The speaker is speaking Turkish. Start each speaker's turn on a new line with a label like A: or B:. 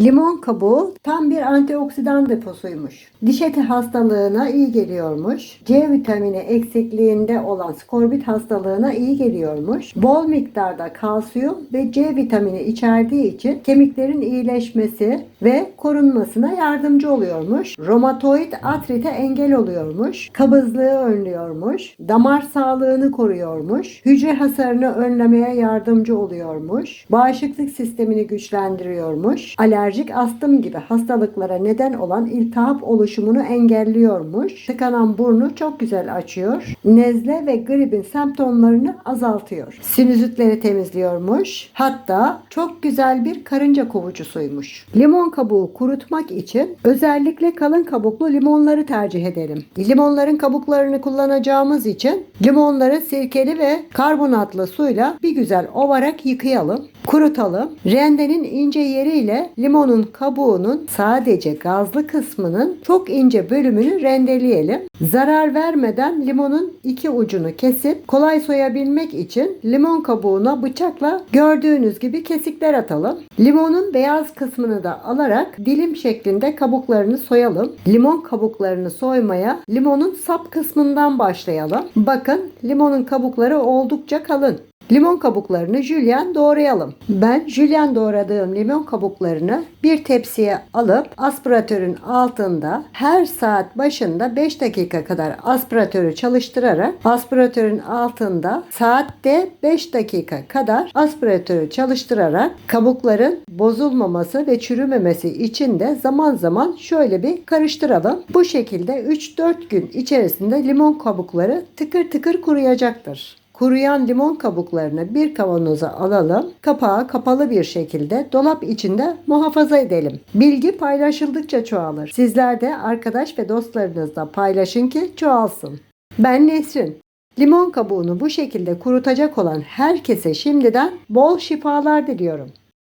A: Limon kabuğu tam bir antioksidan deposuymuş. Diş eti hastalığına iyi geliyormuş. C vitamini eksikliğinde olan skorbut hastalığına iyi geliyormuş. Bol miktarda kalsiyum ve C vitamini içerdiği için kemiklerin iyileşmesi ve korunmasına yardımcı oluyormuş. Romatoid artrite engel oluyormuş. Kabızlığı önlüyormuş. Damar sağlığını koruyormuş. Hücre hasarını önlemeye yardımcı oluyormuş. Bağışıklık sistemini güçlendiriyormuş. Alerjik astım gibi hastalıklara neden olan iltihap oluşumunu engelliyormuş. Tıkanan burnu çok güzel açıyor. Nezle ve gripin semptomlarını azaltıyor. Sinüzitleri temizliyormuş. Hatta çok güzel bir karınca kovucusuymuş. Limon kabuğu kurutmak için özellikle kalın kabuklu limonları tercih edelim. Limonların kabuklarını kullanacağımız için limonları sirkeli ve karbonatlı suyla bir güzel ovarak yıkayalım, kurutalım. Rendenin ince yeriyle limonun kabuğunun sadece gazlı kısmının çok ince bölümünü rendeleyelim. Zarar vermeden limonun iki ucunu kesip kolay soyabilmek için limon kabuğuna bıçakla gördüğünüz gibi kesikler atalım. Limonun beyaz kısmını da alarak dilim şeklinde kabuklarını soyalım. Limon kabuklarını soymaya limonun sap kısmından başlayalım. Bakın limonun kabukları oldukça kalın. Limon kabuklarını jülyen doğrayalım. Ben jülyen doğradığım limon kabuklarını bir tepsiye alıp aspiratörün altında her saat başında 5 dakika kadar aspiratörü çalıştırarak aspiratörün altında saatte 5 dakika kadar aspiratörü çalıştırarak kabukların bozulmaması ve çürümemesi için de zaman zaman şöyle bir karıştıralım. Bu şekilde 3-4 gün içerisinde limon kabukları tıkır tıkır kuruyacaktır. Kuruyan limon kabuklarını bir kavanoza alalım. Kapağı kapalı bir şekilde dolap içinde muhafaza edelim. Bilgi paylaşıldıkça çoğalır. Sizler de arkadaş ve dostlarınızla paylaşın ki çoğalsın. Ben Nesrin. Limon kabuğunu bu şekilde kurutacak olan herkese şimdiden bol şifalar diliyorum.